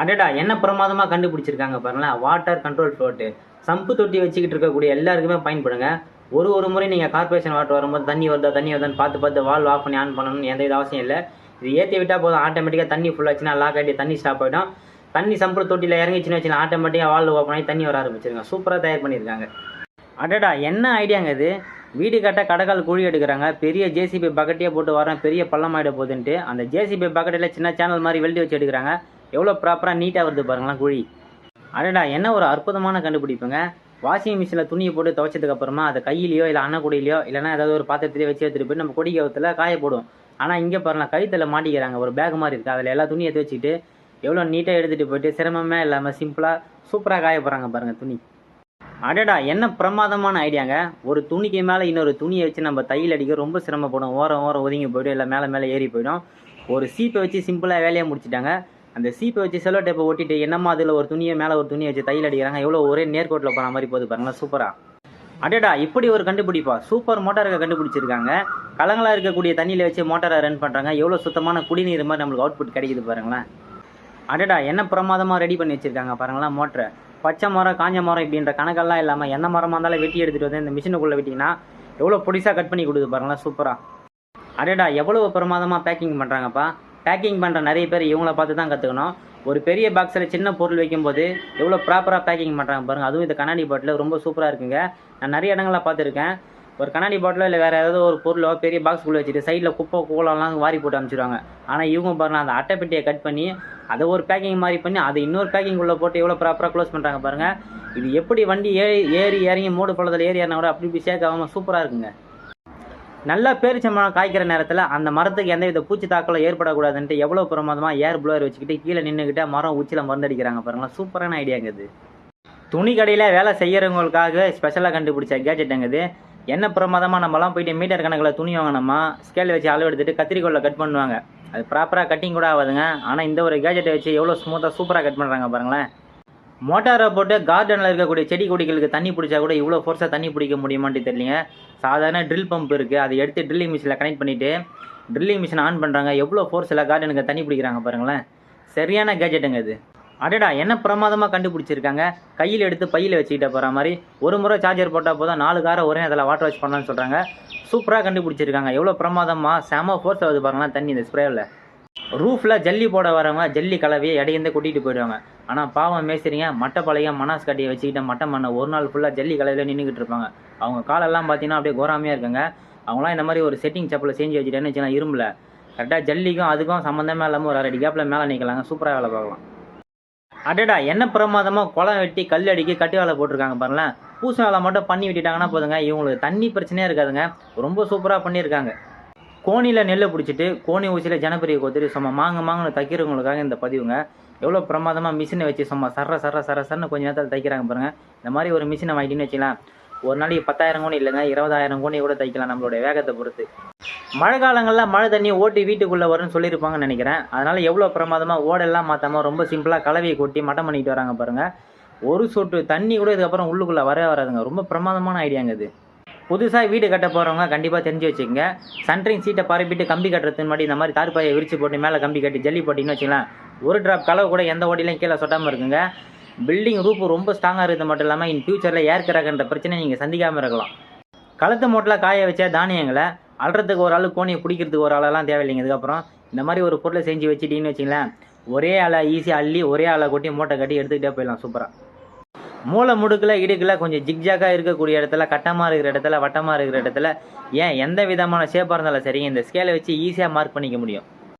அடடா என்ன பிரமாதமாக கண்டுபிடிச்சிருக்காங்க பாருங்களேன். வாட்டர் கண்ட்ரோல் ஃப்ளோட்டு சம்பு தொட்டி வச்சுக்கிட்டு இருக்கக்கூடிய எல்லாருக்குமே பயன்படுங்க. ஒரு ஒரு முறை நீங்கள் கார்பரேஷன் வாட்டர் வரும்போது தண்ணி வருதா தண்ணி வருதான்னு பார்த்து பார்த்து வால் ஆஃப் பண்ணி ஆன் பண்ணணும்னு எந்த இது அவசியம் இல்லை. இது ஏற்றி விட்டால் போதும் ஆட்டோமேட்டிக்காக தண்ணி ஃபுல்லாச்சுன்னா லாக் ஆகிட்டு தண்ணி ஸ்டாப் ஆகிடும் தண்ணி சம்பு தொட்டியில் இறங்கிச்சுன்னு வச்சுன்னா ஆட்டோமேட்டிக்காக வால் ஓப்பன் ஆகி தண்ணி வர ஆரம்பிச்சிருங்க. சூப்பராக தயார் பண்ணியிருக்காங்க. அடடா என்ன ஐடியாங்க இது? வீடு கட்ட கடக்கால் குழி எடுக்கிறாங்க. பெரிய ஜேசிபி பக்கெட்டே போட்டு வரேன் பெரிய பள்ளமாயிட போகுதுன்ட்டு. அந்த ஜேசிபி பக்கெட்டில் சின்ன சேனல் மாதிரி வெல்டி வச்சு எடுக்கிறாங்க. எவ்வளோ ப்ராப்பராக நீட்டாக வருது பாருங்களா குழி. அடடா என்ன ஒரு அற்புதமான கண்டுபிடிப்புங்க. வாஷிங் மிஷினில் துணியை போட்டு துவைச்சதுக்கு அப்புறமா அதை கையிலையோ இல்லை அண்ணக்குடியிலையோ இல்லைன்னா ஏதாவது ஒரு பாத்திரத்திலே வச்சு எடுத்துகிட்டு போய் நம்ம கொடி கவத்தில் காய போடுவோம். ஆனால் இங்கே பாருங்கள் கழுத்தில் மாட்டிக்கிறாங்க. ஒரு பேக் மாதிரி இருக்குது அதில் எல்லா துணியை எடுத்து எவ்வளோ நீட்டாக எடுத்துகிட்டு போயிட்டு சிரமமே இல்லாமல் சிம்பிளாக சூப்பராக காய போகிறாங்க பாருங்கள் துணி. அடடா என்ன பிரமாதமான ஐடியாங்க ஒரு துணிக்கு மேலே இன்னொரு துணியை வச்சு நம்ம தையல் அடிக்க ரொம்ப சிரமப்படும். ஓரம் ஓரம் ஒதுங்கி போய்டும். இல்லை மேலே மேலே ஏறி போயிடும். ஒரு சீப்பை வச்சு சிம்பிளாக வேலையை முடிச்சிட்டாங்க. அந்த சீப்பை வச்சு செலோ டேப்பை ஒட்டிட்டு என்னம்மா அதில் ஒரு துணியை மேலே ஒரு துணியை வச்சு தையல் அடிக்கிறாங்க? எவ்வளோ ஒரே நேர்கோட்டில் போகிற மாதிரி போகுது பாருங்களா சூப்பராக அடடா இப்படி ஒரு கண்டுபிடிப்பா. சூப்பர் மோட்டாரை கண்டுபிடிச்சிருக்காங்க. கலங்களாக இருக்கக்கூடிய தண்ணியில் வச்சு மோட்டாரை ரன் பண்ணுறாங்க எவ்வளோ சுத்தமான குடிநீர் மாதிரி நம்மளுக்கு அவுட்புட் கிடைக்குது பாருங்களேன். அடடா என்ன பிரமாதமாக ரெடி பண்ணி வச்சுருக்காங்க பாருங்களேன் மோட்டரை பச்சை மரம் காஞ்ச மரம் இப்படின்ற கணக்கெல்லாம் இல்லாமல் எந்த மரமாக இருந்தாலும் வெட்டி எடுத்துகிட்டு வந்து இந்த மிஷினுக்குள்ளே விட்டிங்கன்னா எவ்வளோ பொடிசாக கட் பண்ணி கொடுக்குது பாருங்களேன் சூப்பராக அடடா எவ்வளோ பிரமாதமாக பேக்கிங் பண்ணுறாங்கப்பா பேக்கிங் பண்ணுற நிறைய பேர் இவங்கள பார்த்து தான் கற்றுக்கணும் ஒரு பெரிய பாக்ஸில் சின்ன பொருள் வைக்கும்போது எவ்வளோ ப்ராப்பராக பேக்கிங் பண்ணுறாங்க பாருங்கள் அதுவும் இந்த கண்ணாடி பாட்டில் ரொம்ப சூப்பராக இருக்குங்க. நான் நிறைய இடங்களில் பார்த்துருக்கேன். ஒரு கண்ணாடி பாட்டிலோ இல்லை வேறு ஏதாவது ஒரு பொருளோ பெரிய பாக்ஸ்குள்ளே வச்சுட்டு சைடில் குப்பை கூலம்லாம் வாரி போட்டு அனுப்பிச்சிடுவாங்க ஆனால் இவங்க பாருங்க அந்த அட்டைப்பெட்டியை கட் பண்ணி அதை ஒரு பேக்கிங் மாதிரி பண்ணி அதை இன்னொரு பேக்கிங் உள்ளே போட்டு எவ்வளோ ப்ராப்பராக க்ளோஸ் பண்ணுறாங்க பாருங்கள் இது எப்படி வண்டி ஏறி ஏறி இறங்கி மூடு பள்ளத்தில் ஏறி ஏறினா கூட அப்படி இப்படி சேர்க்காம சூப்பராக இருக்குங்க. நல்லா மரம் காய்க்கிற நேரத்தில் அந்த மரத்துக்கு எந்தவித பூச்சி தாக்கலும் ஏற்படக்கூடாதுன்ட்டு எவ்வளோ பிரமாதமாக ஏர் ப்ளோயர் வச்சுக்கிட்டு கீழே நின்றுக்கிட்டு மரம் உச்சியில் மருந்தடிக்கிறாங்க பாருங்களா சூப்பரான ஐடியாங்க இது. துணி கடையில் வேலை செய்கிறவங்களுக்காக ஸ்பெஷலாக கண்டுபிடிச்ச கேஜெட்டுங்க இது. என்ன பிரமாதமாக நம்மலாம் போயிட்டு மீட்டர் கணக்கில் துணி வாங்கினோமா ஸ்கேல் வச்சு அளவு எடுத்துகிட்டு கத்திரிக்கோலில் கட் பண்ணுவாங்க. அது ப்ராப்பராக கட்டிங் கூட ஆகாதுங்க. ஆனால் இந்த ஒரு கேஜெட்டை வச்சு எவ்வளோ ஸ்மூத்தாக சூப்பராக கட் பண்ணுறாங்க பாருங்களேன். மோட்டாரை போட்டு கார்டனில் இருக்கக்கூடிய செடி கொடிகளுக்கு தண்ணி பிடிச்சா கூட இவ்வளோ ஃபோர்ஸாக தண்ணி பிடிக்க முடியுமான்ட்டு தெரியலங்க. சாதாரண ட்ரில் பம்ப் இருக்குது அதை எடுத்து ட்ரில்லிங் மிஷினில் கனெக்ட் பண்ணிவிட்டு ட்ரில்லிங் மிஷின் ஆன் பண்ணுறாங்க எவ்வளோ ஃபோர்ஸில் கார்டனுக்கு தண்ணி பிடிக்கிறாங்க பாருங்களேன். சரியான கேஜெட்டுங்க இது. அடடா என்ன பிரமாதமாக கண்டுபிடிச்சிருக்காங்க. கையில் எடுத்து பையில் வச்சுக்கிட்ட போகிற மாதிரி. ஒரு முறை சார்ஜர் போட்டால் போதும். நாலு காரை ஒரே அதில் வாட்டர் வாஷ் பண்ணலாம்னு சொல்கிறாங்க சூப்பராக கண்டுபிடிச்சிருக்காங்க. எவ்வளோ பிரமாதமாக செம ஃபோர்ஸ் ஆகுது பாருங்களேன் தண்ணி இந்த ஸ்ப்ரேவில் ரூஃபில் ஜல்லி போட வரவங்க ஜல்லி கலவையை இடையிருந்து கூட்டிகிட்டு போயிடுவாங்க. ஆனால் பாவம் மேஸ்திரிங்க மட்டை பழைய மனாஸ் கட்டியை வச்சுக்கிட்ட மட்டை மண்ணை ஒரு நாள் ஃபுல்லாக ஜல்லி கலவையில் நின்றுக்கிட்டு இருப்பாங்க. அவங்க காலெல்லாம் பார்த்தீங்கன்னா அப்படியே கோராமையாக இருக்குங்க. அவங்களாம் இந்த மாதிரி ஒரு செட்டிங் செப்பலை செஞ்சு வச்சுட்டேன்னு வச்சுக்கலாம் இரும்பில். கரெக்டாக ஜல்லிக்கும் அதுக்கும் சம்மந்தமே இல்லாமல் ஒரு அரை கேப்பில் மேலே நிற்கலாங்க சூப்பராக வேலை பார்க்கலாம். அடடா என்ன பிரமாதமாக குளம் வெட்டி கல் அடிக்கி கட்டு வேலை போட்டிருக்காங்க பாருங்களேன். பூசை வேலை மட்டும் பண்ணி விட்டுட்டாங்கன்னா போதுங்க. இவங்களுக்கு தண்ணி பிரச்சனையே இருக்காதுங்க. ரொம்ப சூப்பராக பண்ணியிருக்காங்க. கோணியில் நெல்லை பிடிச்சிட்டு கோணி ஊசியில் ஜனப்பிரியை கோத்துட்டு சும்மா மாங்க மாங்கன்னு தைக்கிறவங்களுக்காக இந்த பதிவுங்க. எவ்வளோ பிரமாதமாக மிஷினை வச்சு சும்மா சர சர சர சரன்னு கொஞ்சம் நேரத்தில் தைக்கிறாங்க பாருங்கள் இந்த மாதிரி ஒரு மிஷினை வாங்கிட்டுன்னு வச்சுக்கலாம். ஒரு நாளைக்கு பத்தாயிரம் கோணி இல்லைங்க இருபதாயிரம் கோணி கூட தைக்கலாம் நம்மளுடைய வேகத்தை பொறுத்து. மழை காலங்களில் மழை தண்ணி ஓட்டி வீட்டுக்குள்ளே வரும்னு சொல்லியிருப்பாங்கன்னு நினைக்கிறேன். அதனால் எவ்வளோ பிரமாதமாக ஓடெல்லாம் மாற்றாமல் ரொம்ப சிம்பிளாக கலவையை கொட்டி மட்டம் பண்ணிட்டு வராங்க பாருங்கள் ஒரு சொட்டு தண்ணி கூட இதுக்கப்புறம் உள்ளுக்குள்ளே வரவே வராதுங்க. ரொம்ப பிரமாதமான ஐடியாங்க இது. புதுசாக வீடு கட்ட போகிறவங்க கண்டிப்பாக தெரிஞ்சு வச்சுக்கோங்க. சன்ட்ரிங் சீட்டை பரப்பிட்டு கம்பி கட்டுறதுக்கு முன்னாடி இந்த மாதிரி தார்பாயை விரிச்சு போட்டு மேலே கம்பி கட்டி ஜல்லி போட்டிங்கன்னு வச்சுக்கலாம் ஒரு ட்ராப் கலவு கூட எந்த ஓடிலையும் கீழே சொட்டாமல் இருக்குங்க. பில்டிங் ரூப்பு ரொம்ப ஸ்ட்ராங்காக இருக்கிறது மட்டும் இல்லாமல் இன் ஃபியூச்சரில் ஏர் பிரச்சனை நீங்கள் சந்திக்காமல் இருக்கலாம். கழுத்து மூட்டில் காய வச்ச தானியங்களை அல்றதுக்கு ஒரு ஆள் கோணியை பிடிக்கிறதுக்கு ஒரு ஆளெல்லாம் தேவையில்லைங்க. இதுக்கப்புறம் இந்த மாதிரி ஒரு பொருளை செஞ்சு வச்சுட்டீங்கன்னு வச்சிங்களேன் ஒரே ஆளை ஈஸியாக அள்ளி ஒரே ஆளை கொட்டி மூட்டை கட்டி எடுத்துக்கிட்டே போயிடலாம். சூப்பராக மூளை முடுக்கில் இடுக்கில் கொஞ்சம் ஜிக்ஜாக்காக இருக்கக்கூடிய இடத்துல கட்டமாக இருக்கிற இடத்துல வட்டமாக இருக்கிற இடத்துல ஏன் எந்த விதமான ஷேப்பாக இருந்தாலும் சரி இந்த ஸ்கேலை வச்சு ஈஸியாக மார்க் பண்ணிக்க முடியும்.